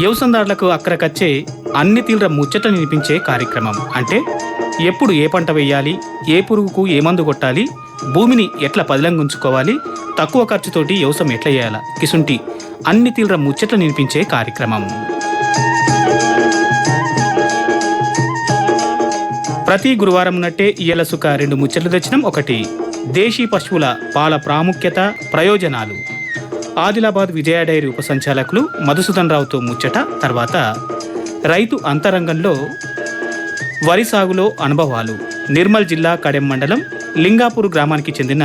వ్యవసాయదారులకు అక్కడికచ్చే అన్ని తీవ్ర ముచ్చట వినిపించే కార్యక్రమం. అంటే ఎప్పుడు ఏ పంట వేయాలి ఏ పురుగుకు ఏ మందు కొట్టాలి భూమిని ఎట్లా పదిలంగుంచుకోవాలి తక్కువ ఖర్చుతోటి వ్యవసాయం ఎట్లా చేయాలా? కిసుంటి అన్ని తీవ్ర ముచ్చట్లు వినిపించే కార్యక్రమం. ప్రతి గురువారం నట్టే ఇయలసుక రెండు ముచ్చట్లు తెచ్చినాం ఒకటి. దేశీ పశువుల పాల ప్రాముఖ్యత ప్రయోజనాలు. ఆదిలాబాద్ విజయ డైరీ ఉప సంచాలకులు మధుసూదన్ రావుతో ముచ్చట తర్వాత రైతు అంతరంగంలో వరి సాగులో అనుభవాలు. నిర్మల్ జిల్లా కడెం మండలం లింగాపూర్ గ్రామానికి చెందిన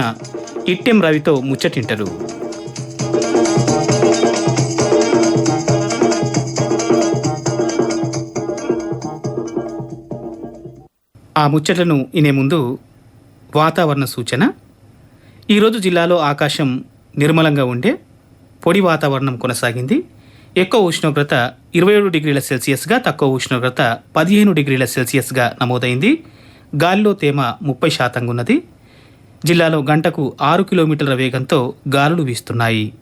ఇట్టెం రవితో ముచ్చటింటరు ఆ ముచ్చటను ఇనే ముందు వాతావరణ సూచన. ఈరోజు జిల్లాలో ఆకాశం నిర్మలంగా ఉండే పొడి వాతావరణం కొనసాగింది. ఎక్కువ ఉష్ణోగ్రత ఇరవై ఏడు డిగ్రీల సెల్సియస్గా తక్కువ ఉష్ణోగ్రత పదిహేను డిగ్రీల సెల్సియస్గా నమోదైంది. గాలిలో తేమ ముప్పై శాతంగా ఉన్నది. జిల్లాలో గంటకు ఆరు కిలోమీటర్ల వేగంతో గాలులు వీస్తున్నాయి.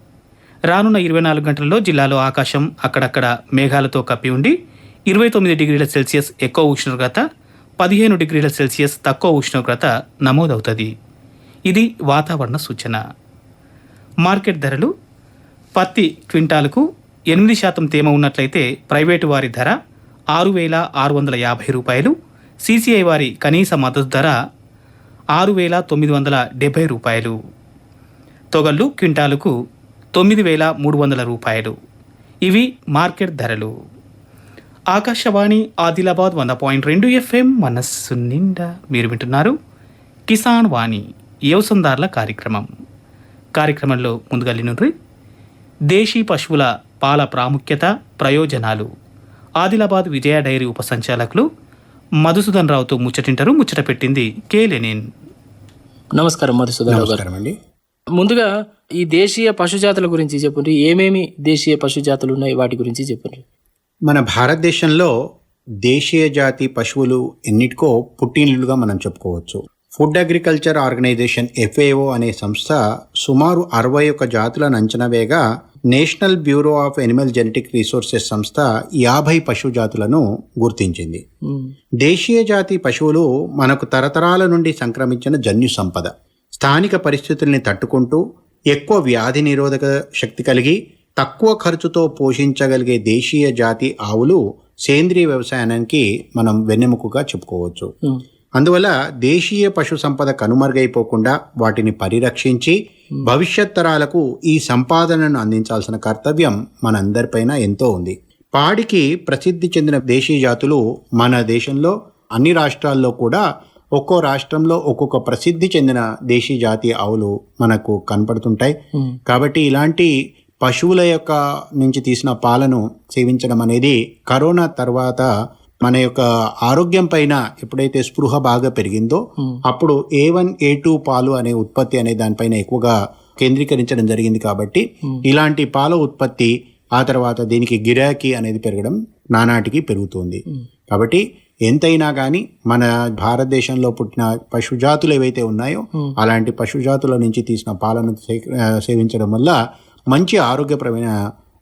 రానున్న ఇరవై నాలుగు గంటల్లో జిల్లాలో ఆకాశం అక్కడక్కడ మేఘాలతో కప్పి ఉండి ఇరవై తొమ్మిది డిగ్రీల సెల్సియస్ ఎక్కువ ఉష్ణోగ్రత పదిహేను డిగ్రీల సెల్సియస్ తక్కువ ఉష్ణోగ్రత నమోదవుతుంది. ఇది వాతావరణ సూచన. మార్కెట్ ధరలు పత్తి క్వింటాలకు ఎనిమిది శాతం తేమ ఉన్నట్లయితే ప్రైవేటు వారి ధర ఆరు వేల ఆరు వందల యాభై రూపాయలు సీసీఐ వారి కనీస మద్దతు ధర ఆరు వేల తొమ్మిది వందల డెబ్బై రూపాయలు. తొగళ్ళు క్వింటాలకు తొమ్మిది వేల మూడు వందల రూపాయలు. ఇవి మార్కెట్ ధరలు. ఆకాశవాణి ఆదిలాబాద్ వంద పాయింట్ రెండు ఎఫ్ఎం మనస్సు నిండా మీరు వింటున్నారు కిసాన్ వాణి వ్యవసందారుల కార్యక్రమం. కార్యక్రమంలో ముందుగా నుండి దేశీ పశువుల పాల ప్రాముఖ్యత ప్రయోజనాలు. ఆదిలాబాద్ విజయ డైరీ ఉప సంచాలకులు మధుసూదన్ రావుతో ముచ్చటింటారు ముచ్చట పెట్టింది కే లెనిన్. నమస్కారం మధుసూదన్ రావు గారు. అండి. ముందుగా ఈ దేశీయ పశుజాతుల గురించి చెప్పండి. ఏమేమి దేశీయ పశుజాతులు ఉన్నాయి? వాటి గురించి చెప్పండి. మన భారతదేశంలో దేశీయ జాతి పశువులు ఎన్నిటికో పుట్టినిల్లుగా మనం చెప్పుకోవచ్చు. ఫుడ్ అగ్రికల్చర్ ఆర్గనైజేషన్ ఎఫ్ఏఓ అనే సంస్థ సుమారు అరవై ఒక్క జాతులను అంచనా వేగా national bureau of animal genetic resources సంస్థ యాభై పశు జాతులను గుర్తించింది. దేశీయ జాతి పశువులు మనకు తరతరాల నుండి సంక్రమించిన జన్యు సంపద స్థానిక పరిస్థితుల్ని తట్టుకుంటూ ఎక్కువ వ్యాధి నిరోధక శక్తి కలిగి తక్కువ ఖర్చుతో పోషించగలిగే దేశీయ జాతి ఆవులు సేంద్రియ వ్యవసాయానికి మనం వెన్నెముకగా చెప్పుకోవచ్చు. అందువల్ల దేశీయ పశు సంపద కనుమరుగైపోకుండా వాటిని పరిరక్షించి భవిష్యత్ తరాలకు ఈ సంపాదనను అందించాల్సిన కర్తవ్యం మనందరిపైన ఎంతో ఉంది. పాడికి ప్రసిద్ధి చెందిన దేశీయ జాతులు మన దేశంలో అన్ని రాష్ట్రాల్లో కూడా ఒక్కో రాష్ట్రంలో ఒక్కొక్క ప్రసిద్ధి చెందిన దేశీ జాతి ఆవులు మనకు కనపడుతుంటాయి. కాబట్టి ఇలాంటి పశువుల యొక్క నుంచి తీసిన పాలను సేవించడం అనేది కరోనా తర్వాత మన యొక్క ఆరోగ్యం పైన ఎప్పుడైతే స్పృహ బాగా పెరిగిందో అప్పుడు ఏ వన్ ఏ టూ పాలు అనే ఉత్పత్తి అనే దానిపైన ఎక్కువగా కేంద్రీకరించడం జరిగింది కాబట్టి ఇలాంటి పాల ఉత్పత్తి ఆ తర్వాత దీనికి గిరాకీ అనేది పెరగడం నానాటికి పెరుగుతుంది. కాబట్టి ఎంతైనా కానీ మన భారతదేశంలో పుట్టిన పశుజాతులు ఏవైతే ఉన్నాయో అలాంటి పశుజాతుల నుంచి తీసిన పాలను సేవించడం వల్ల మంచి ఆరోగ్యపరమైన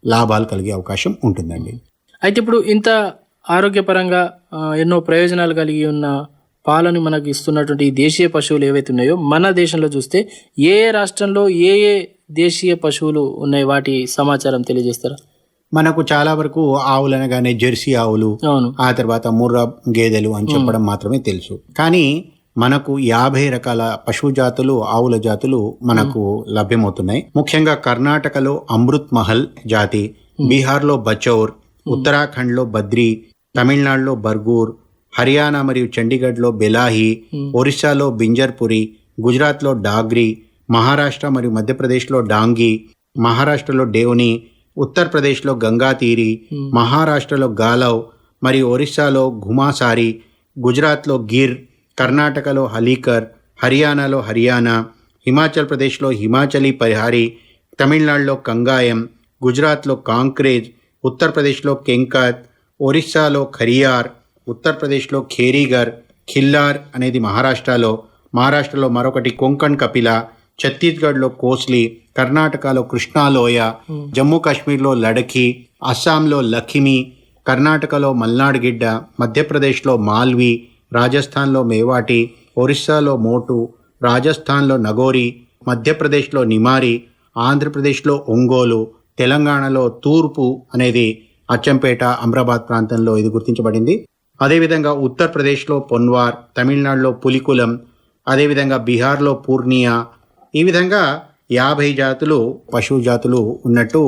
లాభాలు కలిగే అవకాశం ఉంటుందండి. అయితే ఇప్పుడు ఇంత ఆరోగ్యపరంగా ఎన్నో ప్రయోజనాలు కలిగి ఉన్న పాలను మనకు ఇస్తున్నటువంటి ఈ దేశీయ పశువులు ఏవైతే ఉన్నాయో మన దేశంలో చూస్తే ఏ ఏ రాష్ట్రంలో ఏ ఏ దేశీయ పశువులు ఉన్నాయి? వాటి సమాచారం తెలియజేస్తారా? మనకు చాలా వరకు ఆవులు అనగానే జెర్సీ ఆవులు ఆ తర్వాత ముర్రా గేదెలు అని చెప్పడం మాత్రమే తెలుసు. కానీ మనకు యాభై రకాల పశువు జాతులు ఆవుల జాతులు మనకు లభ్యమవుతున్నాయి. ముఖ్యంగా కర్ణాటకలో అమృత్ మహల్ జాతి బీహార్లో బచౌర్ ఉత్తరాఖండ్లో బద్రి తమిళనాడులో బర్గూర్ హర్యానా మరియు చండీగఢ్లో బెలాహి ఒరిస్సాలో బింజర్పురి గుజరాత్లో డాగ్రి మహారాష్ట్ర మరియు మధ్యప్రదేశ్లో డాంగి మహారాష్ట్రలో డేవ్ని ఉత్తరప్రదేశ్లో గంగాతీరి మహారాష్ట్రలో గాలవ్ మరియు ఒరిస్సాలో ఘుమాసారి గుజరాత్లో గిర్ కర్ణాటకలో హలీకర్ హర్యానాలో హర్యానా హిమాచల్ ప్రదేశ్లో హిమాచలీ పరిహారి తమిళనాడులో కంగాయం గుజరాత్లో కాంక్రేజ్ ఉత్తరప్రదేశ్లో కెంకత్ ఒరిస్సాలో ఖరియార్ ఉత్తరప్రదేశ్లో ఖేరీగర్ ఖిల్లార్ అనేది మహారాష్ట్రలో మహారాష్ట్రలో మరొకటి కొంకణ్ కపిల ఛత్తీస్గఢ్లో కోస్లీ కర్ణాటకలో కృష్ణాలోయ జమ్మూ కాశ్మీర్లో లడఖి అస్సాంలో లఖిమి కర్ణాటకలో మల్నాడ్ గిడ్డ మధ్యప్రదేశ్లో మాల్వి రాజస్థాన్లో మేవాటి ఒరిస్సాలో మోటు రాజస్థాన్లో నగోరి మధ్యప్రదేశ్లో నిమారి ఆంధ్రప్రదేశ్లో ఒంగోలు తెలంగాణలో తూర్పు అనేది అచ్చంపేట అమ్రాబాద్ ప్రాంతంలో ఇది గుర్తించబడింది. అదేవిధంగా ఉత్తరప్రదేశ్లో పొన్వార్ తమిళనాడులో పులికులం అదేవిధంగా బీహార్లో పూర్నియా ఈ విధంగా యాభై జాతులు పశువు జాతులు ఉన్నట్టు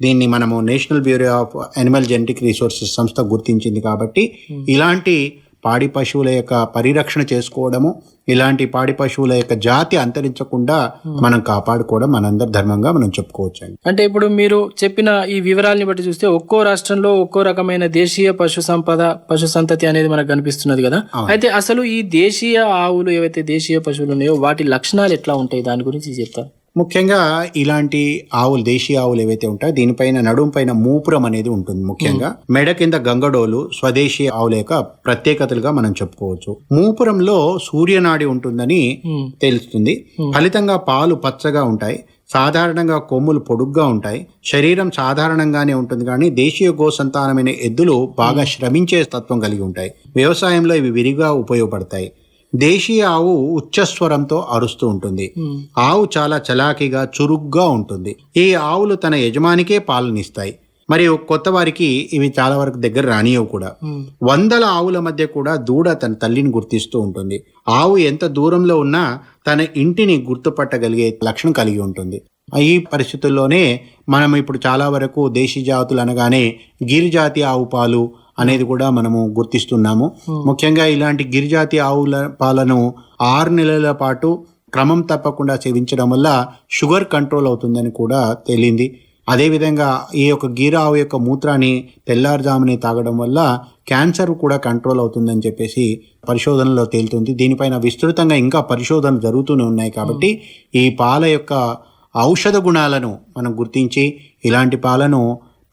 దీన్ని మనము national bureau of animal genetic resources సంస్థ గుర్తించింది కాబట్టి ఇలాంటి పాడి పశువుల యొక్క పరిరక్షణ చేసుకోవడము ఇలాంటి పాడి పశువుల యొక్క జాతి అంతరించకుండా మనం కాపాడుకోవడం మనందరి ధర్మంగా మనం చెప్పుకోవచ్చండి. అంటే ఇప్పుడు మీరు చెప్పిన ఈ వివరాల్ని బట్టి చూస్తే ఒక్కో రాష్ట్రంలో ఒక్కో రకమైన దేశీయ పశు సంపద పశు సంతతి అనేది మనకు కనిపిస్తున్నది కదా. అయితే అసలు ఈ దేశీయ ఆవులు ఏవైతే దేశీయ పశువులు ఉన్నాయో వాటి లక్షణాలు ఎట్లా ఉంటాయి? దాని గురించి చెప్తారు? ముఖ్యంగా ఇలాంటి ఆవులు దేశీయ ఆవులు ఏవైతే ఉంటాయో దీనిపైన నడుం పైన మూపురం అనేది ఉంటుంది ముఖ్యంగా. మెడ కింద గంగడోలు స్వదేశీ ఆవుల యొక్క ప్రత్యేకతలుగా మనం చెప్పుకోవచ్చు. మూపురంలో సూర్యనాడి ఉంటుందని తెలుస్తుంది. ఫలితంగా పాలు పచ్చగా ఉంటాయి. సాధారణంగా కొమ్ములు పొడుగ్గా ఉంటాయి. శరీరం సాధారణంగానే ఉంటుంది కానీ దేశీయ గో సంతానమైన ఎద్దులు బాగా శ్రమించే తత్వం కలిగి ఉంటాయి. వ్యవసాయంలో ఇవి విరిగా ఉపయోగపడతాయి. దేశీయ ఆవు ఉచ్చస్వరంతో అరుస్తూ ఉంటుంది. ఆవు చాలా చలాకీగా చురుగ్గా ఉంటుంది. ఈ ఆవులు తన యజమానికే పాలనిస్తాయి. మరియు కొత్త వారికి ఇవి చాలా వరకు దగ్గర రానియవు కూడా. వందల ఆవుల మధ్య కూడా దూడ తన తల్లిని గుర్తిస్తూ ఉంటుంది. ఆవు ఎంత దూరంలో ఉన్నా తన ఇంటిని గుర్తుపట్టగలిగే లక్షణం కలిగి ఉంటుంది. ఈ పరిస్థితుల్లోనే మనం ఇప్పుడు చాలా వరకు దేశీ జాతులు అనగానే గిరిజాతి ఆవు పాలు అనేది కూడా మనము గుర్తిస్తున్నాము. ముఖ్యంగా ఇలాంటి గిరిజాతి ఆవుల పాలను ఆరు నెలల పాటు క్రమం తప్పకుండా సేవించడం వల్ల షుగర్ కంట్రోల్ అవుతుందని కూడా తేలింది. అదేవిధంగా ఈ యొక్క గీర ఆవు యొక్క మూత్రాన్ని తెల్లారుజాముని తాగడం వల్ల క్యాన్సర్ కూడా కంట్రోల్ అవుతుందని చెప్పేసి పరిశోధనలో తేలుతుంది. దీనిపైన విస్తృతంగా ఇంకా పరిశోధనలు జరుగుతూనే ఉన్నాయి కాబట్టి ఈ పాల యొక్క ఔషధ గుణాలను మనం గుర్తించి ఇలాంటి పాలను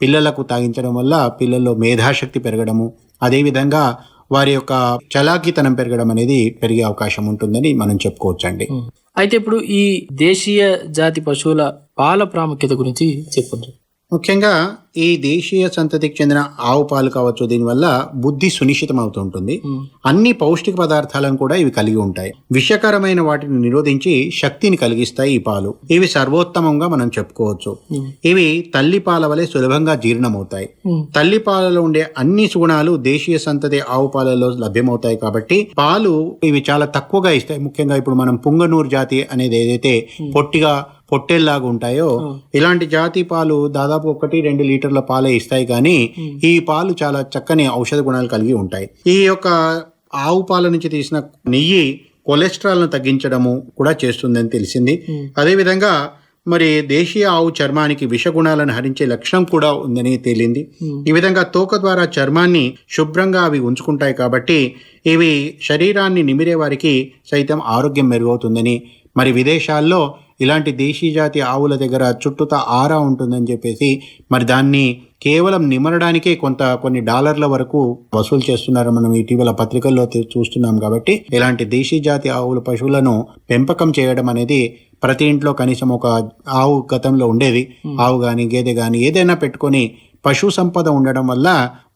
పిల్లలకు తాగించడం వల్ల పిల్లల్లో మేధాశక్తి పెరగడము అదేవిధంగా వారి యొక్క చలాకీతనం పెరగడం అనేది పెరిగే అవకాశం ఉంటుందని మనం చెప్పుకోవచ్చండి. అయితే ఇప్పుడు ఈ దేశీయ జాతి పశువుల పాల ప్రాముఖ్యత గురించి చెప్పండి ముఖ్యంగా ఈ దేశీయ సంతతికి చెందిన ఆవు పాలు కావచ్చు దీనివల్ల బుద్ధి సునిశ్చితం అవుతూ ఉంటుంది అన్ని పౌష్టిక పదార్థాలను కూడా ఇవి కలిగి ఉంటాయి. విషకరమైన వాటిని నిరోధించి శక్తిని కలిగిస్తాయి ఈ పాలు. ఇవి సర్వోత్తమంగా మనం చెప్పుకోవచ్చు. ఇవి తల్లి పాల వలె సులభంగా జీర్ణమవుతాయి. తల్లి పాలలో ఉండే అన్ని సుగుణాలు దేశీయ సంతతి ఆవు పాలలో లభ్యమవుతాయి కాబట్టి పాలు ఇవి చాలా తక్కువగా ఇస్తాయి. ముఖ్యంగా ఇప్పుడు మనం పుంగనూరు జాతి అనేది ఏదైతే పొట్టిగా పొట్టేల్లాగా ఉంటాయో ఇలాంటి జాతి పాలు దాదాపు ఒకటి రెండు లీటర్ల పాలే ఇస్తాయి కానీ ఈ పాలు చాలా చక్కని ఔషధ గుణాలు కలిగి ఉంటాయి. ఈ యొక్క ఆవు పాల నుంచి తీసిన నెయ్యి కొలెస్ట్రాల్ను తగ్గించడము కూడా చేస్తుందని తెలిసింది. అదేవిధంగా మరి దేశీయ ఆవు చర్మానికి విషగుణాలను హరించే లక్షణం కూడా ఉందని తేలింది. ఈ విధంగా తోక ద్వారా చర్మాన్ని శుభ్రంగా అవి ఉంచుకుంటాయి కాబట్టి ఇవి శరీరాన్ని నిమిరే వారికి సైతం ఆరోగ్యం మెరుగవుతుందని మరి విదేశాల్లో ఇలాంటి దేశీ జాతి ఆవుల దగ్గర చుట్టూతా ఆరా ఉంటుందని చెప్పేసి మరి దాన్ని కేవలం నిమరడానికే కొంత కొన్ని డాలర్ల వరకు వసూలు చేస్తున్నారు మనం ఇటీవల పత్రికల్లో చూస్తున్నాం కాబట్టి. ఇలాంటి దేశీ జాతి ఆవుల పశువులను పెంపకం చేయడం అనేది ప్రతి ఇంట్లో కనీసం ఒక ఆవు గతంలో ఉండేది. ఆవు గాని గేదె గాని ఏదైనా పెట్టుకొని పశు సంపద ఉండడం వల్ల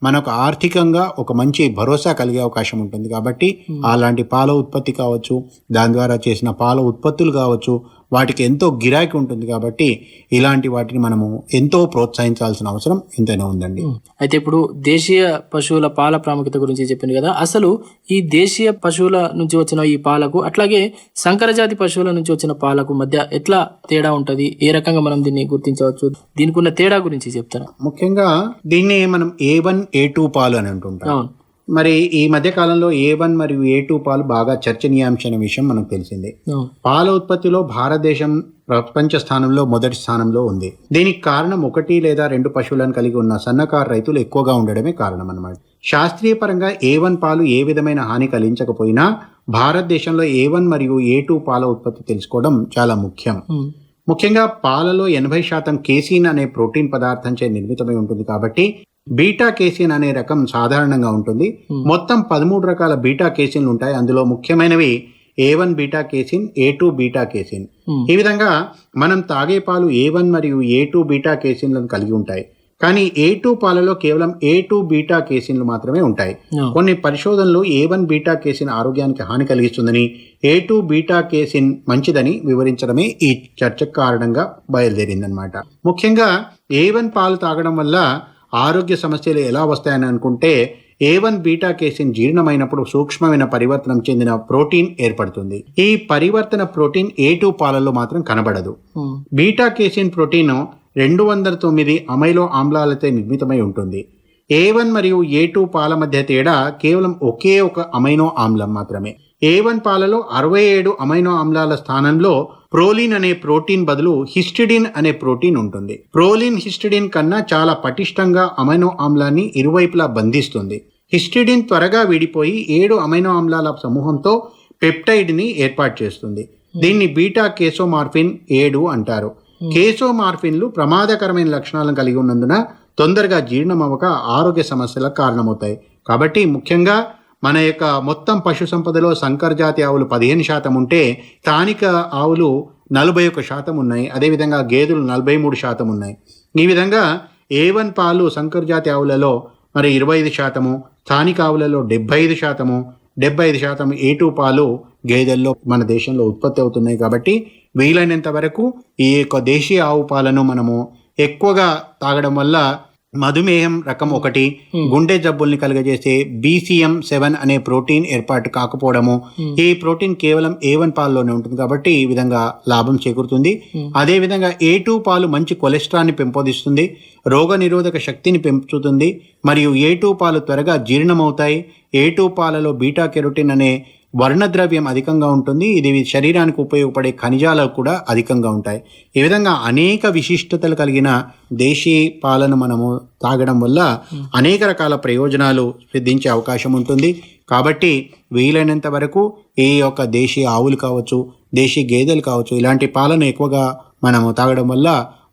మనకు ఆర్థికంగా ఒక మంచి భరోసా కలిగే అవకాశం ఉంటుంది కాబట్టి అలాంటి పాల ఉత్పత్తి కావచ్చు దాని ద్వారా చేసిన పాల ఉత్పత్తులు కావచ్చు వాటికి ఎంతో గిరాకీ ఉంటుంది కాబట్టి ఇలాంటి వాటిని మనము ఎంతో ప్రోత్సహించాల్సిన అవసరం ఎంతైనా ఉందండి. అయితే ఇప్పుడు దేశీయ పశువుల పాల ప్రాముఖ్యత గురించి చెప్పింది కదా. అసలు ఈ దేశీయ పశువుల నుంచి వచ్చిన ఈ పాలకు అట్లాగే సంకర జాతి పశువుల నుంచి వచ్చిన పాలకు మధ్య ఎట్లా తేడా ఉంటది? ఏ రకంగా మనం దీన్ని గుర్తించవచ్చు? దీనికి ఉన్న తేడా గురించి చెప్తారా? ముఖ్యంగా దీన్ని మనం ఏ వన్ ఏ టూ పాలు అని అంటుంటాం. మరి ఈ మధ్య కాలంలో ఏ వన్ మరియు ఏ టూ పాలు బాగా చర్చనీయాంశమైన విషయం మనకు తెలిసిందే. పాల ఉత్పత్తిలో భారతదేశం ప్రపంచ స్థానంలో మొదటి స్థానంలో ఉంది దీనికి కారణం ఒకటి లేదా రెండు పశువులను కలిగి ఉన్న సన్నకారు రైతులు ఎక్కువగా ఉండడమే కారణం అన్నమాట శాస్త్రీయ పరంగా ఏ వన్ పాలు ఏ విధమైన హాని కలిగించకపోయినా భారతదేశంలో ఏ వన్ మరియు ఏ టూ పాల ఉత్పత్తి తెలుసుకోవడం చాలా ముఖ్యం. ముఖ్యంగా పాలలో ఎనభై శాతం కేసీన్ అనే ప్రోటీన్ పదార్థంచే నిర్మితమై ఉంటుంది కాబట్టి బీటా కేసిన్ అనే రకం సాధారణంగా ఉంటుంది. మొత్తం పదమూడు రకాల బీటా కేసిన్లు ఉంటాయి. అందులో ముఖ్యమైనవి A one beta casein A two beta casein Hmm. ఈ విధంగా మనం తాగే పాలు ఏ వన్ మరియు ఏ టూ బీటా కేసిన్లను కలిగి ఉంటాయి. కానీ ఏ టూ పాలలో కేవలం ఏ టూ బీటా కేసిన్లు మాత్రమే ఉంటాయి. కొన్ని పరిశోధనలు ఏ వన్ బీటా కేసిన్ ఆరోగ్యానికి హాని కలిగిస్తుందని ఏ టూ బీటా కేసిన్ మంచిదని వివరించడమే ఈ చర్చకు కారణంగా బయలుదేరిందనమాట ముఖ్యంగా ఏ వన్ పాలు తాగడం వల్ల ఆరోగ్య సమస్యలు ఎలా వస్తాయని అనుకుంటే ఏ వన్ బీటా కేసిన్ జీర్ణమైనప్పుడు సూక్ష్మమైన పరివర్తనం చెందిన ప్రోటీన్ ఏర్పడుతుంది. ఈ పరివర్తన ప్రోటీన్ ఏ టూ పాలలో మాత్రం కనబడదు. ఉమ్. బీటా కేసిన్ ప్రోటీన్ రెండు వందల తొమ్మిది అమైలో ఆమ్లాలతో నిర్మితమై ఉంటుంది. ఏ వన్ మరియు ఏ టూ పాల మధ్య తేడా కేవలం ఒకే ఒక అమైనో ఆమ్లం మాత్రమే. ఏ వన్ పాలలో అరవై ఏడు అమైనో ఆమ్లాల స్థానంలో ప్రోలిన్ అనే ప్రోటీన్ బదులు హిస్టిడిన్ అనే ప్రోటీన్ ఉంటుంది. ప్రోలిన్ హిస్టిడిన్ కన్నా చాలా పటిష్టంగా అమైనో ఆమ్లాన్ని ఇరువైపులా బంధిస్తుంది. హిస్టిడిన్ త్వరగా విడిపోయి ఏడు అమైనో ఆమ్లాల సమూహంతో పెప్టైడ్ని ఏర్పాటు చేస్తుంది. దీన్ని బీటా కేసోమార్ఫిన్ ఏడు అంటారు. కేసోమార్ఫిన్లు ప్రమాదకరమైన లక్షణాలను కలిగి ఉన్నందున తొందరగా జీర్ణమవ్వక ఆరోగ్య సమస్యలకు కారణమవుతాయి. కాబట్టి ముఖ్యంగా మన యొక్క మొత్తం పశు సంపదలో సంకర్ జాతి ఆవులు పదిహేను శాతం ఉంటే స్థానిక ఆవులు నలభై ఒక్క శాతం ఉన్నాయి. అదేవిధంగా గేదెలు నలభై మూడు శాతం ఉన్నాయి. ఈ విధంగా ఏ వన్ పాలు సంకర్ జాతి ఆవులలో మరి ఇరవై ఐదు శాతము స్థానిక ఆవులలో డెబ్బై ఐదు శాతము డెబ్బై ఐదు శాతం ఏ టూ పాలు గేదెల్లో మన దేశంలో ఉత్పత్తి అవుతున్నాయి కాబట్టి వీలైనంత వరకు ఈ యొక్క దేశీయ ఆవు పాలను మనము ఎక్కువగా తాగడం వల్ల మధుమేహం రకం ఒకటి గుండె జబ్బుల్ని కలుగజేసే బీసీఎం సెవెన్ అనే ప్రోటీన్ ఏర్పాటు కాకపోవడము. ఈ ప్రోటీన్ కేవలం ఏ వన్ పాల్లోనే ఉంటుంది కాబట్టి ఈ విధంగా లాభం చేకూరుతుంది. అదే విధంగా ఏ టూ పాలు మంచి కొలెస్ట్రాల్ని పెంపొందిస్తుంది రోగ నిరోధక శక్తిని పెంచుతుంది మరియు ఏ టూ పాలు త్వరగా జీర్ణమవుతాయి. ఏ టూ పాలలో బీటా కెరోటిన్ అనే వర్ణద్రవ్యం అధికంగా ఉంటుంది. ఇది శరీరానికి ఉపయోగపడే ఖనిజాలు కూడా అధికంగా ఉంటాయి. ఈ విధంగా అనేక విశిష్టతలు కలిగిన దేశీ పాలను మనము తాగడం వల్ల అనేక రకాల ప్రయోజనాలు సిద్ధించే అవకాశం ఉంటుంది. కాబట్టి వీలైనంత వరకు ఈ యొక్క దేశీ ఆవులు కావచ్చు దేశీ గేదెలు కావచ్చు ఇలాంటి పాలను ఎక్కువగా మనము తాగడం వల్ల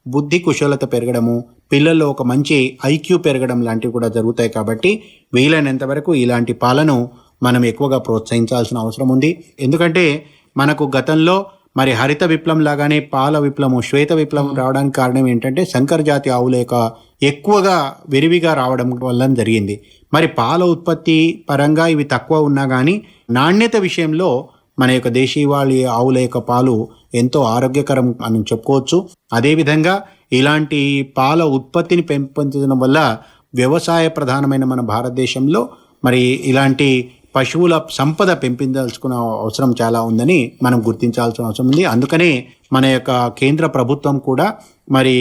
బుద్ధి కుశలత పెరగడము పిల్లల్లో ఒక మంచి ఐక్యూ పెరగడం లాంటివి కూడా జరుగుతాయి. కాబట్టి వీలైనంత వరకు ఇలాంటి పాలను మనం ఎక్కువగా ప్రోత్సహించాల్సిన అవసరం ఉంది. ఎందుకంటే మనకు గతంలో మరి హరిత విప్లవం లాగానే పాల విప్లవం శ్వేత విప్లవం రావడానికి కారణం ఏంటంటే శంకర్ జాతి ఆవుల యొక్క ఎక్కువగా విరివిగా రావడం వల్ల జరిగింది. మరి పాల ఉత్పత్తి పరంగా ఇవి తక్కువ ఉన్నా కానీ నాణ్యత విషయంలో మన యొక్క దేశీవాళి ఆవుల యొక్క పాలు ఎంతో ఆరోగ్యకరం అని చెప్పుకోవచ్చు. అదేవిధంగా ఇలాంటి పాల ఉత్పత్తిని పెంపొందించడం వల్ల వ్యవసాయ ప్రధానమైన మన భారతదేశంలో మరి ఇలాంటి పశువుల సంపద పెంపించాల్సుకున్న అవసరం చాలా ఉందని మనం గుర్తించాల్సిన అవసరం ఉంది. అందుకనే మన యొక్క కేంద్ర ప్రభుత్వం కూడా మరి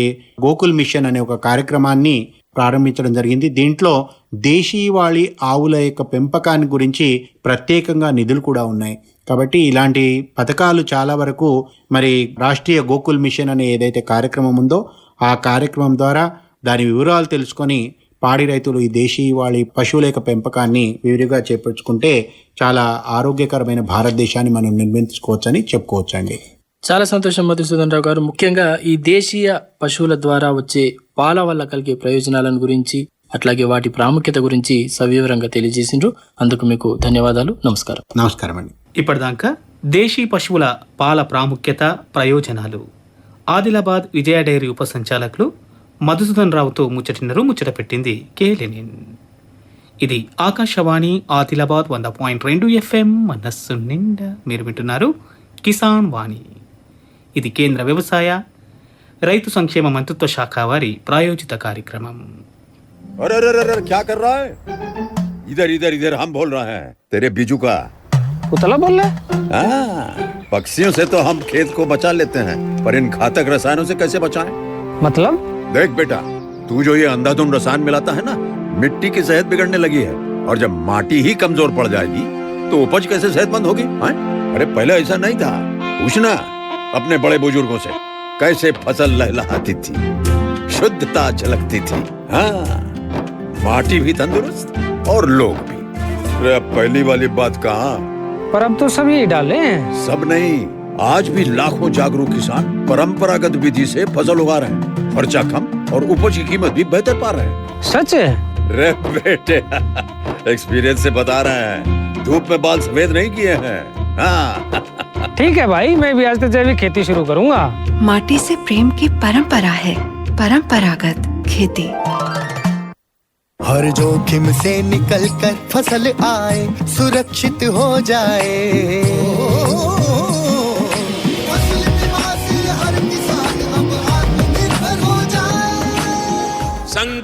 గోకుల్ మిషన్ అనే ఒక కార్యక్రమాన్ని ప్రారంభించడం జరిగింది. దీంట్లో దేశీవాళి ఆవుల యొక్క పెంపకాన్ని గురించి ప్రత్యేకంగా నిధులు కూడా ఉన్నాయి. కాబట్టి ఇలాంటి పథకాలు చాలా వరకు మరి రాష్ట్రీయ గోకుల్ మిషన్ అనే ఏదైతే కార్యక్రమం ఉందో ఆ కార్యక్రమం ద్వారా దాని వివరాలు తెలుసుకొని పాడి రైతులు ఈ దేశీవాళి పశువుల యొక్క పెంపకాన్ని విరివిగా చేపట్టుకుంటే చాలా ఆరోగ్యకరమైన భారతదేశాన్ని మనం నిర్మించుకోవచ్చని చెప్పుకోవచ్చండి. చాలా సంతోషం మధుసూదన్ రావు గారు. ముఖ్యంగా ఈ దేశీయ పశువుల ద్వారా వచ్చే పాల వల్ల కలిగే ప్రయోజనాలను గురించి అట్లాగే వాటి ప్రాముఖ్యత గురించి సవివరంగా తెలియజేసిండ్రు. అందుకు మీకు ధన్యవాదాలు. నమస్కారం. నమస్కారం అండి. ఇప్పటిదాకా దేశీ పశువుల పాల ప్రాముఖ్యత ప్రయోజనాలు. ఆదిలాబాద్ విజయ డైరీ ఉప సంచాలకులు మధుసూదన్ రావుతో ముచ్చటిన్నరు ముచ్చట పెట్టింది కేలెనిన్ ఇది ఆకాశవాణి ఆదిలాబాద్ వంద పాయింట్ రెండు ఎఫ్ఎం మనస్సు నిండా మీరు వింటున్నారు కిసాన్ వాణి ఇది కేంద్ర వ్యవసాయ రైతు సంక్షేమ మంత్రిత్వ శాఖ వారి ప్రాయోజిత కార్యక్రమం अरे अरे अरे अरे, क्या कर रहा है इधर इधर इधर हम बोल रहे हैं तेरे बीजू का उतला बोल रहा है हाँ, पक्षियों से तो हम खेत को बचा लेते हैं पर इन घातक रसायनों से कैसे बचाएं? मतलब देख बेटा तू जो ये अंधाधुंध रसायन मिलाता है ना मिट्टी की सेहत बिगड़ने लगी है और जब माटी ही कमज़ोर पड़ जाएगी तो उपज कैसे सेहतमंद होगी हाँ? अरे पहले ऐसा नहीं था। पूछना अपने बड़े बुज़ुर्गों से कैसे फ़सल लहलहाती थी शुद्धता झलकती थी हाँ? माटी भी तंदुरुस्त और लोग भी। अरे पहली वाली बात कहाँ? पर अब तो सब डाले सब नहीं। आज भी लाखों जागरूक किसान परंपरागत विधि से फ़सल उगा रहे हैं। खर्चा कम और उपज की कीमत भी बेहतर पा रहे हैं। सच है? रे बेटे एक्सपीरियंस से बता रहे हैं। धूप में बाल सफ़ेद नहीं किए हैं। हाँ। ठीक है भाई मैं भी आज से जैविक खेती शुरू करूँगा। माटी से प्रेम की परंपरा है परंपरागत खेती। हर जोखिम से निकल कर फ़सल आए सुरक्षित हो जाए।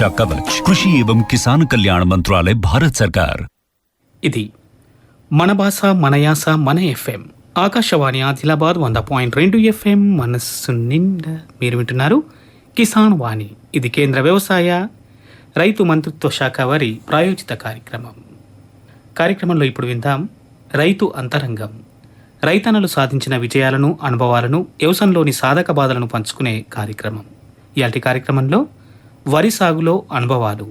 कवच कृषि एवं किसान कल्याण मंत्रालय भारत सरकार ఇది మన భాష మన యాస మన ఎఫ్ఎం ఆకాశవాణి ఆదిలాబాద్ వంద పాయింట్ రెండు ఎఫ్ఎం మనస్సు నిండా మీరు వింటున్నారు కిసాన్ వాణి ఇది కేంద్ర వ్యవసాయ రైతు మంత్రిత్వ శాఖ వారి ప్రాయోజిత కార్యక్రమం కార్యక్రమంలో ఇప్పుడు విందాం రైతు అంతరంగం రైతన్నలు సాధించిన విజయాలను అనుభవాలను వ్యవసాయంలోని సాధక బాధలను పంచుకునే కార్యక్రమం ఇలాంటి కార్యక్రమంలో వరి సాగులో అనుభవాలు.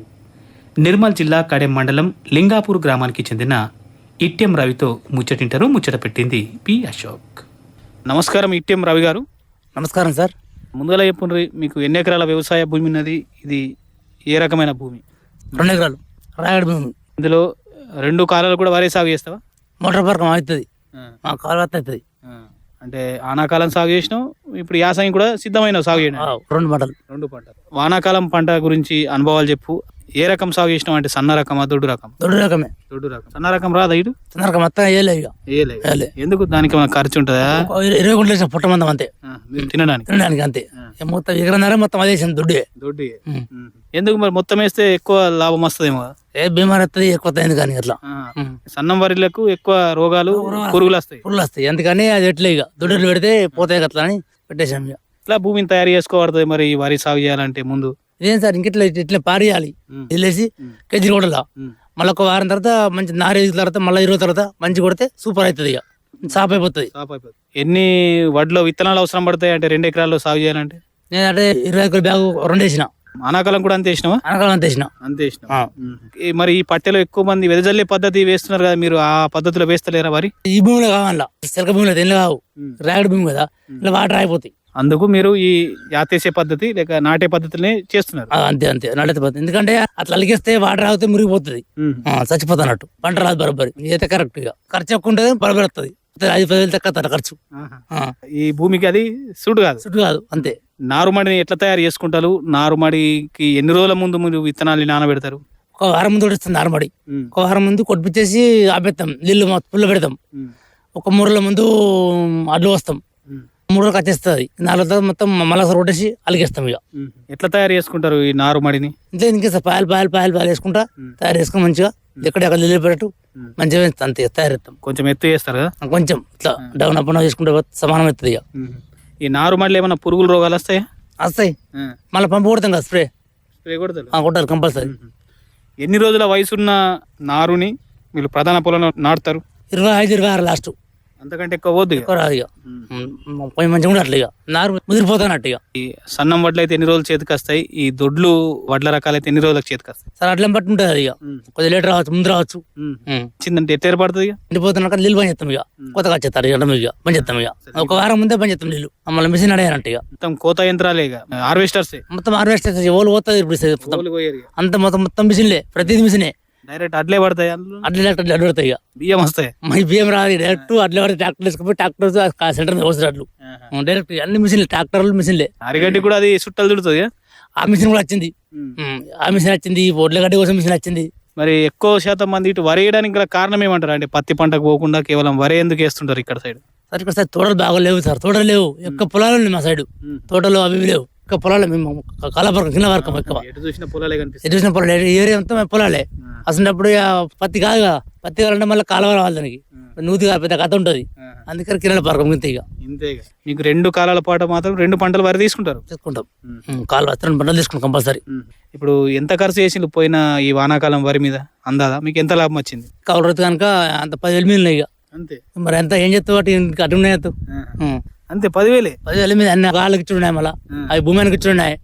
నిర్మల్ జిల్లా కడెం మండలం లింగాపూర్ గ్రామానికి చెందిన ఇట్టెం రవితో ముచ్చటింటారు ముచ్చట పెట్టింది పి అశోక్. నమస్కారం ఇట్టెం రవి గారు. నమస్కారం సార్. ముందుగా చెప్పుండ్రి మీకు ఎన్ని ఎకరాల వ్యవసాయ భూమి ఉన్నది? ఇది ఏ రకమైన భూమి? రెండు ఎకరాలు రాయడు భూమి. ఇందులో రెండు కాలాలు కూడా వరే సాగు చేస్తావా? మోటార్ పార్కం అవుతుంది మా కాలువ అవుతుంది అంటే ఆనాకాలం సాగు చేసినావు ఇప్పుడు యాసంగి కూడా సిద్ధమైన సాగు చేయడం రెండు మంటలు రెండు పంటలు. వానాకాలం పంట గురించి అనుభవాలు చెప్పు. ఏ రకం సాగు చేసినావు అంటే సన్న రకమా దొడ్డు రకం దొడ్డు రకమే. దొడ్డు రకం. సన్న రకం రాదా ఇటు? తొందరగా మొత్తం వేయలే ఇక. ఏలే ఎందుకు దానికి ఖర్చు ఉంటుందా? ఇరవై- గుంటలు వేసిన పుట్ట మందం అంతే తినడానికి. తినడానికి అంతే. మొత్తం ఎకరన్నర మొత్తం అదే వేసింది దొడ్డే. దొడ్డి. ఎందుకు మరి మొత్తం వేస్తే ఎక్కువ లాభం వస్తుందేమో కదా? ఏ బీమార్ వస్తుంది ఎక్కువ అయింది కానీ ఆ, ఉం. సన్నం వరిలకు ఎక్కువ రోగాలు పురుగులు వస్తాయి. పురుగులు వస్తాయి. అందుకని అది ఎట్లే ఇక దొడ్డులు పెడితే పోతాయి అట్లా అని పెట్టేసాం ఇక ఇట్లా భూమిని తయారు చేసుకోబడుతుంది మరి ఈ వరి సాగు చేయాలంటే ముందు? ఇదేం సార్ ఇంకెట్లా ఇట్లా పారేయాలి. ఉం. వదిలేసి. కేజీ. మళ్ళీ ఒక వారం తర్వాత మంచి నారేజ్ తర్వాత మళ్ళీ ఇరవై తర్వాత మంచి కొడితే సూపర్ అవుతుంది ఇక సాప్ అయిపోతుంది. ఎన్ని వడ్లో విత్తనాలు అవసరం పడతాయి అంటే రెండు ఎకరాల్లో సాగు చేయాలంటే? నేను అంటే ఇరవై కిలో బ్యాగు రెండు వేసిన. ఆనాకాలం కూడా అంతే వేసినావా? అనకాలం అంత వేసిన. అంతే వేసినావు. ఈ మరి ఈ పట్టెలో ఎక్కువ మంది వెదజల్లే పద్ధతి వేస్తున్నారు కదా మీరు ఆ పద్ధతిలో వేస్తలేరా వరి ఈ భూమిలో కావాలా? చిలక భూమిలో తెల్ల కావు. రాగడి భూమి కదా. ఇలా వాటర్ అయిపోతాయి అందుకు మీరు ఈ యాతేసే పద్ధతి లేక నాటే పద్ధతిని చేస్తున్నారు. ఆ, అంతే అంతే. నడత పోతుంది ఎందుకంటే అట్లా అలిగేస్తే వాటర్ ఆగితే మురిగిపోతుంది. ఆ, చచ్చిపోతున్నట్టు. పంట రాదు బరబరి. అయితే కరెక్ట్ ఇక ఖర్చు ఎక్కువ ఉంటుంది బరబరి వస్తుంది ఐదు పదివేలు తక్కువ ఖర్చు ఆహా. ఆ, ఈ భూమికి అది సూటు కాదు చుట్టూ కాదు అంతే నారుమడిని ఎట్లా తయారు చేసుకుంటారు నారుమడికి ఎన్ని రోజుల ముందు మీరు విత్తనాలు నానబెడతారు ఒక వారం ముందు వస్తుంది ఆరమడి ఉం. ఒక వారం ముందు కొట్టిపించేసి ఆపేస్తాం నీళ్ళు పుల్ల పెడతాం. ఒక మూడు రోజుల ముందు అడ్లు వస్తాం. మూడు రోజులకు వచ్చేస్తుంది నాలుగు రోజులు మొత్తం మళ్ళీ కొట్టేసి అలిగేస్తాం ఇక. ఎట్లా తయారు చేసుకుంటారు ఈ నారుమడిని ఇంట్లో ఇంకా పాయలు పాయలు పాయలు పాయలు వేసుకుంటా తయారు చేసుకుని మంచిగా ఎక్కడెక్కడ నీళ్ళు పెట్టు మంచిగా అంతే తయారు చేస్తాం. కొంచెం ఎత్తు చేస్తారు కదా? కొంచెం ఇట్లా డౌన్ అప్ చేసుకుంటే సమానం అవుతుంది ఇక. ఈ నారుమడిలో ఏమైనా పురుగుల రోగాలు వస్తాయా? వస్తాయి. మళ్ళీ పంపు కొడతాం కదా స్ప్రే. స్ప్రే కొడతారు? కొట్టాలి కంపల్సరీ. ఎన్ని రోజుల వయసున్న నారుని మీరు ప్రధాన పొలంలో నాటుతారు? ఇరవై ఐదు ఇరవై ఆరు లాస్ట్. అంతకంటే ఎక్కువ పోద్దు. ఎక్కువ రాదు ఇక. కొంచెం మంచిగా ఉండట్లే ఇక. నారు ముదిరిపోతానట్టు ఇక. ఈ సన్నం వడ్లు అయితే ఎన్ని రోజులు చేతికి వస్తాయి? ఈ దొడ్లు వడ్ల రకాలు అయితే ఎన్ని రోజులకు చేతికి వస్తాయి? సరే అట్లా బట్టి ఉంటుంది అది ఇక. కొద్దిగా లేట్ రావచ్చు ముందు రావచ్చు. ఉమ్. వచ్చిందంటే ఎట్లా ఏర్పడుతుంది ఇక? ఎండిపోతున్నాక నీళ్ళు పని చేస్తాం ఇక. కొత్తగా వచ్చేస్తారు ఇక ఇక. పని చేస్తాం ఇక. ఒక వారం ముందే పని చేస్తాం నీళ్ళు. మళ్ళీ మిషన్ అడిగానంట ఇక. మొత్తం కోత యంత్రాలే ఇక. హార్వెస్టర్స్. మొత్తం హార్వెస్ట్ ఓలు పోతుంది ఇప్పుడు. అంత మొత్తం మొత్తం మిషన్లే. ప్రతిదీ మిషనే. డైరెక్ట్ అడ్లే పడతాయి అట్లా అట్లా అడ్డు పడతాయి ఇక. బియ్యం వస్తాయి. మా బియ్యం రాదు. డైరెక్ట్ అట్లా పడితే ట్రాక్టర్ తీసుకుపోయి ట్రాక్టర్ సెంటర్ కోస్తారు అట్లు డైరెక్ట్ అన్ని మిషన్లు ట్రాక్టర్లు మిషన్లే. అరిగడ్డి కూడా అది చుట్టాలు చుడుతుంది ఆ మిషన్ కూడా వచ్చింది. ఆ మిషన్ వచ్చింది. గడ్డి కోసం మిషన్ వచ్చింది. మరి ఎక్కువ శాతం మంది ఇటు వరి వేయడానికి గల కారణం ఏమంటారు? అంటే పత్తి పంటకు పోకుండా కేవలం వరి ఎందుకు వేస్తుంటారు ఇక్కడ సైడ్? సార్ ఇక్కడ సార్ తోటలు బాగా లేవు సార్. తోటలు లేవు. ఎక్కువ పొలాలు మా సైడ్. తోటలు అవి లేవు. ఎక్కువ పొలాలు మేము కళాపరకం కింద వరకం ఎక్కువ ఎటు చూసిన పొలాలే కనిపిస్తాయి. ఎటు చూసిన పొలాలు ఏరియా అంతా పొలాలే. అసలు ఇక పత్తి కాదు కదా. పత్తి కావాలంటే మళ్ళీ కాలువ రావాలి దానికి. నూతి కాదు పెద్ద కథ ఉంటుంది. అందుకని కిరాల పరకం ఇంత ఇక. మీకు రెండు కాలాల పాటు మాత్రం రెండు పంటలు వరి తీసుకుంటారు. తీసుకుంటాం. కాలువ రెండు పంటలు తీసుకుంటాం కంపల్సరీ. ఇప్పుడు ఎంత ఖర్చు చేసిండు పోయిన ఈ వానాకాలం వరి మీద? అందాదా? మీకు ఎంత లాభం వచ్చింది? కావాలి రైతు కనుక అంత పదివేలు మిగిలినాయి ఇక. అంతే. మరి ఎంత ఏం ఇంటికి అటు. ఉమ్. అంతే పదివేలే. పదివేల మీద అన్ని గాళ్ళకి ఇచ్చి ఉన్నాయి మళ్ళీ అవి భూమికి ఇచ్చి ఉన్నాయి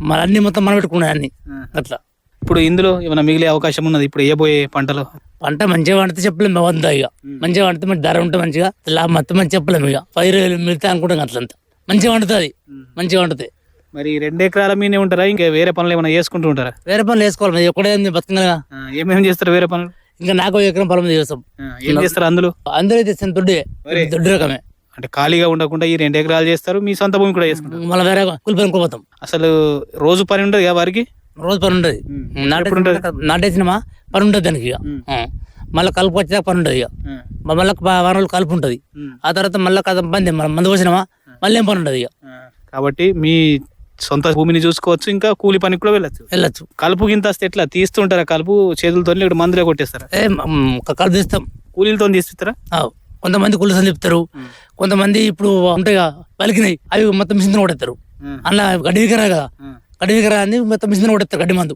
మళ్ళీ అన్ని మొత్తం మనం పెట్టుకున్నాయి అన్ని. అట్లా. ఇప్పుడు ఇందులో ఏమైనా మిగిలే అవకాశం ఉన్నది? ఇప్పుడు వేయబోయే పంటలు? పంట మంచిగా వండితే చెప్పలేము మేము వంద ఇక. మంచిగా వండితే మంచి ధర ఉంటే మంచిగా లాభం మొత్తం మంచి చెప్పలేము ఇక. పది వేలు మిగతా అనుకుంటాం అట్లంతా మంచిగా వండుతుంది మంచిగా వండుతాయి మరి రెండు ఎకరాల మీదే ఉంటారా? ఇంకా వేరే పనులు ఏమైనా చేసుకుంటూ ఉంటారా? వేరే పనులు వేసుకోవాలి మరి. ఎక్కడే బతకగా ఏమేమి చేస్తారు వేరే పనులు? ఇంకా నాకు ఎకరం పొలం చేస్తాం ఏం చేస్తారు అందులో? అందరూ తెచ్చిన దొడ్డే. దొడ్డు రకమే. అంటే ఖాళీగా ఉండకుండా ఈ రెండు ఎకరాలు చేస్తారు మీ సొంత భూమి కూడా చేసుకుంటారు. మళ్ళీ వేరే కూలి పని పోతాం అసలు రోజు పని ఉండదు కదా వారికి? రోజు పని ఉండదు. నాటేసిన నాటేసినమా పని ఉంటుంది? దానికి ఇక. మళ్ళీ కలుపు వచ్చాక పని ఉంటుంది ఇక. మళ్ళీ వారం రోజులు కలుపు ఉంటుంది. ఆ తర్వాత మళ్ళీ కథ బంద్ మనం మందు పోసినామా? మళ్ళీ ఏం పని ఉంటుంది ఇక. కాబట్టి మీ సొంత భూమిని చూసుకోవచ్చు ఇంకా కూలి పనికి కూడా వెళ్ళచ్చు. వెళ్ళచ్చు. కలుపు గింత వస్తే ఎట్లా? తీస్తుంటారా కలుపు చేతులతో ఇక్కడ మందులే కొట్టేస్తారా? కలుపు తీస్తాం. కూలీలతో తీస్తారా కొంతమంది కులసం చెప్తారు కొంతమంది ఇప్పుడు ఉంటాయి పలికినాయి. అవి మొత్తం మిషన్ కొడతారు. అలా గడ్డి వికరా కదా. గడ్డి వికరా అని మొత్తం మిషన్ కొడతారు గడ్డి మందు.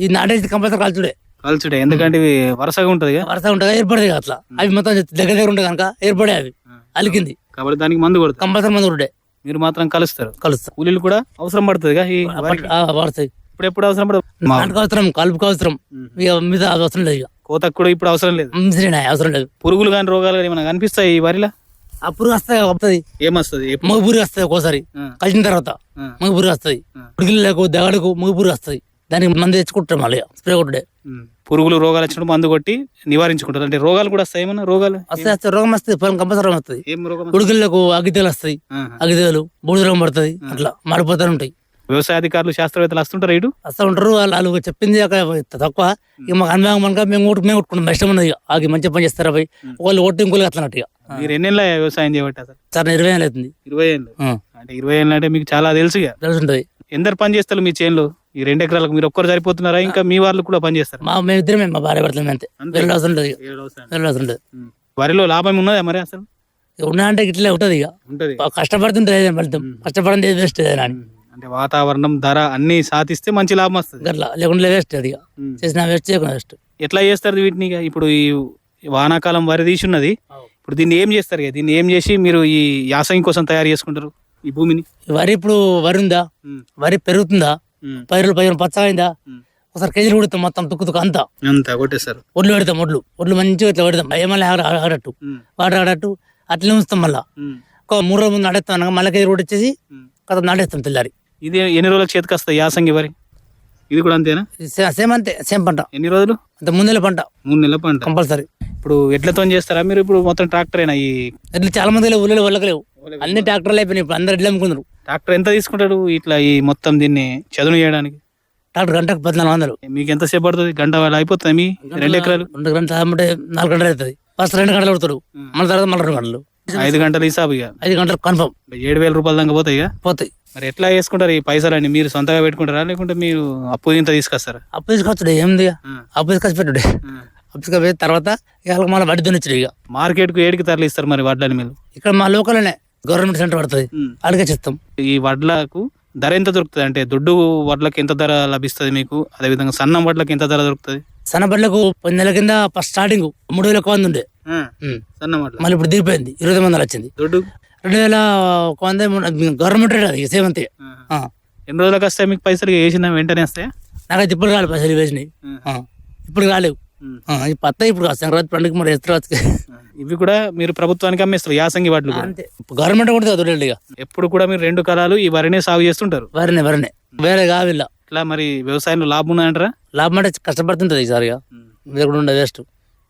ఇది నాటేసి కంపల్సరీ కాల్చుడే. కలుచుడే. ఎందుకంటే ఇవి వరుసగా ఉంటుంది కదా? వరుస ఉంటుంది ఏర్పడేది అట్లా. అవి మొత్తం దగ్గర దగ్గర ఉంటాయి కనుక ఏర్పడే అవి. అలికింది. కాబట్టి దానికి మందు కొడతారు. కంపల్సరీ మందు కొట్టే. మీరు మాత్రం కలుస్తారు. కలుస్తాం. కూలీలు కూడా అవసరం పడుతుంది ఈ. పడతాయి. ఇప్పుడు ఎప్పుడు అవసరం నాటుకు అవసరం కలుపుకు అవసరం. మీద అవసరం లేదు కోతకు కూడా ఇప్పుడు అవసరం లేదు. అవసరం లేదు. పురుగులు కానీ రోగాలు కానీ ఏమైనా కనిపిస్తాయి ఈ వరిలో? ఆ పురుగు వస్తాయి వస్తుంది ఏమొస్తుంది? పురుగు వస్తుంది ఒక్కోసారి. కలిసిన తర్వాత మగ పురుగు వస్తుంది పురుగులకు దగడకు మగ పురుగు వస్తుంది దానికి మందు తెచ్చుకుంటాం మళ్ళీ స్ప్రే కొట్టుడే. ఉమ్. పురుగులు రోగాలు వచ్చినప్పుడు మందు కొట్టి నివారించుకుంటారు. అంటే రోగాలు కూడా వస్తాయి ఏమన్నా? రోగాలు? వస్తాయి వస్తాయి. రోగం వస్తుంది పొలం కంపల్సరీ వస్తుంది. పురుగులకు అగ్గితేలు వస్తాయి. అగ్గితేలు బూడిద రోగం పడుతుంది. అట్లా మాడిపోతూ ఉంటాయి. వ్యవసాయ అధికారులు శాస్త్రవేత్తలు వస్తుంటారు ఇటు? వస్తూ ఉంటారు. వాళ్ళు వాళ్ళు చెప్పింది తక్కువ. ఇక మాకు అనుభవం కనుక మేము ఓటు మేము కొట్టుకుంటాం. ఇష్టం ఉన్నది ఆగి మంచి పని చేస్తారు అవి వాళ్ళు ఓటు ఇంకోళ్ళు అట్లా ఇక. మీరు ఎన్నేళ్ళ వ్యవసాయం చేయబట్టి అసలు? సార్ ఇరవై ఏళ్ళు అవుతుంది. ఇరవై ఏళ్ళు. అంటే ఇరవై ఏళ్ళు అంటే మీకు చాలా తెలుసు తెలుసుంటది ఎందరు పని చేస్తారు మీ చేనులో? ఈ రెండు ఎకరాలకు మీరు ఒక్కరు సరిపోతున్నారా? ఇంకా మీ వాళ్ళు కూడా పని చేస్తారు? మా మేము ఇద్దరమే మా భార్య భర్తలు అంతే. లేదు వరిలో లాభం ఉన్నదా మరి అసలు? ఉన్నా అంటే ఇట్లే ఉంటుంది ఇక. ఉంటది. కష్టపడుతుంటే ఏదైనా ఫలితం. కష్టపడింది ఏదైనా అని. అంటే వాతావరణం ధర అన్ని సాధిస్తే మంచి లాభం వస్తుంది. గట్లా లేకుండా వేస్ట్ అది ఇక. చేసిన వేస్ట్ చేయకుండా వేస్ట్. ఎట్లా చేస్తారు వీటిని ఇక? ఇప్పుడు ఈ వానాకాలం వరి తీసి ఉన్నది. ఇప్పుడు దీన్ని ఏం చేస్తారు ఇక? దీన్ని ఏం చేసి మీరు ఈ యాసంగి కోసం తయారు చేసుకుంటారు ఈ భూమిని? వరి ఇప్పుడు వరి ఉందా? వరి పెరుగుతుందా? ఉమ్. పైరులు పైరు పచ్చగా అయిందా ఒకసారి కేజీలు కొడతాం మొత్తం తుక్కు తుక్కు అంతా. అంతా కొట్టేస్తారు. ఒడ్లు పెడతాం ఒడ్లు. ఒడ్లు మంచిగా ఇట్లా పెడతాం. ఏమన్నా ఆడట్టు వాటర్ ఆడట్టు అట్లనే ఉంచుతాం మళ్ళా. ఒక మూడు రోజుల ముందు నాటేస్తాం అనగా మళ్ళీ కేజీ రోడ్ వచ్చేసి కథ నాటేస్తాం తెల్లారి. ఇది ఎన్ని రోజులకు చేతికి వస్తాయి యాసంగి వరి? ఇది కూడా అంతేనా? సేమ్ అంతే సేమ్ పంట. ఎన్ని రోజులు? అంత ముందెల పంట. మూడు నెలల పంట. కంపల్సరీ. ఇప్పుడు ఎడ్లతో చేస్తారా? మీరు ఇప్పుడు మొత్తం ట్రాక్టర్ అయినా ఈ? ఇట్లా చాలా మంది లేవు. ఊళ్ళో వాళ్ళకి లేవు. అన్ని ట్రాక్టర్లు అయిపోయినాయి ఇప్పుడు అందరు ఇట్లా అమ్ముకున్నారు ట్రాక్టర్ ఎంత తీసుకుంటాడు ఇట్లా ఈ మొత్తం దీన్ని చదును చేయడానికి? ట్రాక్టర్ గంటకు పద్నాలుగు వందలు. మీకు ఎంతసేపు పడుతుంది? గంట వేళ అయిపోతుంది మీ? రెండు ఎకరాలు? రెండు గంటలు నాలుగు గంటలు అవుతుంది. ఫస్ట్ రెండు గంటలు కొడతాడు. మళ్ళీ తర్వాత మళ్ళీ రెండు గంటలు. ఐదు గంటలు హిసాబు ఇక. ఐదు గంటలు కన్ఫర్మ్ ఏడు వేల రూపాయల దాకా పోతాయి ఇక? పోతాయి. మరి ఎట్లా వేసుకుంటారు ఈ పైసలని మీరు సొంతగా పెట్టుకుంటారా? లేకుంటే మీరు అప్పు ఇంత తీసుకొస్తారా? అప్పు తీసుకొచ్చుడే ఏంది అప్పు తీసుకొచ్చి పెట్టుడే. అప్పు తీసుకొచ్చి తర్వాత ఇక మళ్ళీ వడ్డీ దున్నిచ్చుడు ఇక. మార్కెట్కు ఏడికి తరలిస్తారు మరి వడ్లని మీరు? ఇక్కడ మా లోకల్లోనే గవర్నమెంట్ సెంటర్ పడుతుంది. అడిగే చెప్తాం. ఈ వడ్లకు ధర ఎంత దొరుకుతుంది? అంటే దొడ్డు వడ్లకు ఎంత ధర లభిస్తుంది మీకు? అదే విధంగా సన్నం వడ్లకు ఎంత ధర దొరుకుతుంది? సన్నబడ్లకు పది నెలల కింద ఫస్ట్ స్టార్టింగ్ మూడు వేల వంద ఉండే. సన్నం మళ్ళీ ఇప్పుడు దిగిపోయింది ఇరవై వందలు వచ్చింది. దొడ్డు? రెండు వేల ఒక వంద గవర్నమెంట్ రేట్ అది సేమ్ అంతే. ఎన్ని రోజులకు వస్తాయి మీకు పైసలు వేసిన వెంటనే వస్తాయా? నాకైతే ఇప్పుడు రాలేదు పైసలు వేసినాయి. ఇప్పుడు రాలేవు. పత్త ఇప్పుడు. సంక్రాంతి పండుగ మరి తర్వాత ఇవి కూడా మీరు ప్రభుత్వానికి అమ్మేస్తారు యాసంగి కూడా. అంతే. గవర్నమెంట్ కూడా ఇక. ఎప్పుడు కూడా మీరు రెండు కాలాలు ఈ వరినే సాగు చేస్తుంటారు. వరనే వరనే. వేరే కావిల్ల ఇట్లా మరి వ్యవసాయంలో లాభం ఉన్నాయంటారా? లాభం అంటే కష్టపడుతుంటది ఈసారి ఇక లేకుండా ఉండదు వేస్ట్.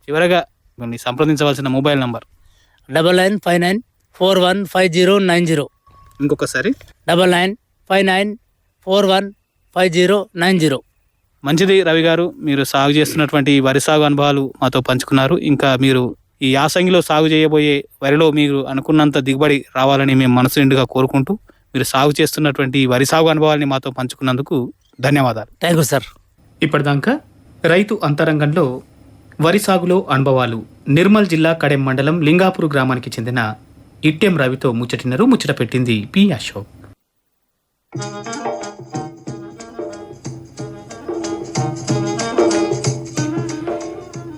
చివరగా మిమ్మల్ని సంప్రదించవలసిన mobile number. Double nine five nine four one five zero nine zero. ఇంకొకసారి. Double nine five nine four one five zero nine zero. మంచిది రవి గారు మీరు సాగు చేస్తున్నటువంటి ఈ వరి సాగు అనుభవాలు మాతో పంచుకున్నారు. ఇంకా మీరు ఈ యాసంగిలో సాగు చేయబోయే వరిలో మీరు అనుకున్నంత దిగుబడి రావాలని మేము మనసు నిండుగా కోరుకుంటూ మీరు సాగు చేస్తున్నటువంటి ఈ వరి సాగు అనుభవాల్ని మాతో పంచుకున్నందుకు ధన్యవాదాలు. Thank you sir. ఇప్పటిదాకా రైతు అంతరంగంలో వరి సాగులో అనుభవాలు. నిర్మల్ జిల్లా కడెం మండలం లింగాపూర్ గ్రామానికి చెందిన ఇట్టెం రవితో ముచ్చటినరు ముచ్చట పెట్టింది పి అశోక్.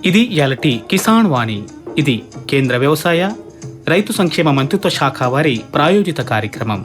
ఇది యాలటి కిసాన్ వాణి. ఇది కేంద్ర వ్యవసాయ రైతు సంక్షేమ మంత్రిత్వ శాఖ వారి ప్రాయోజిత కార్యక్రమం.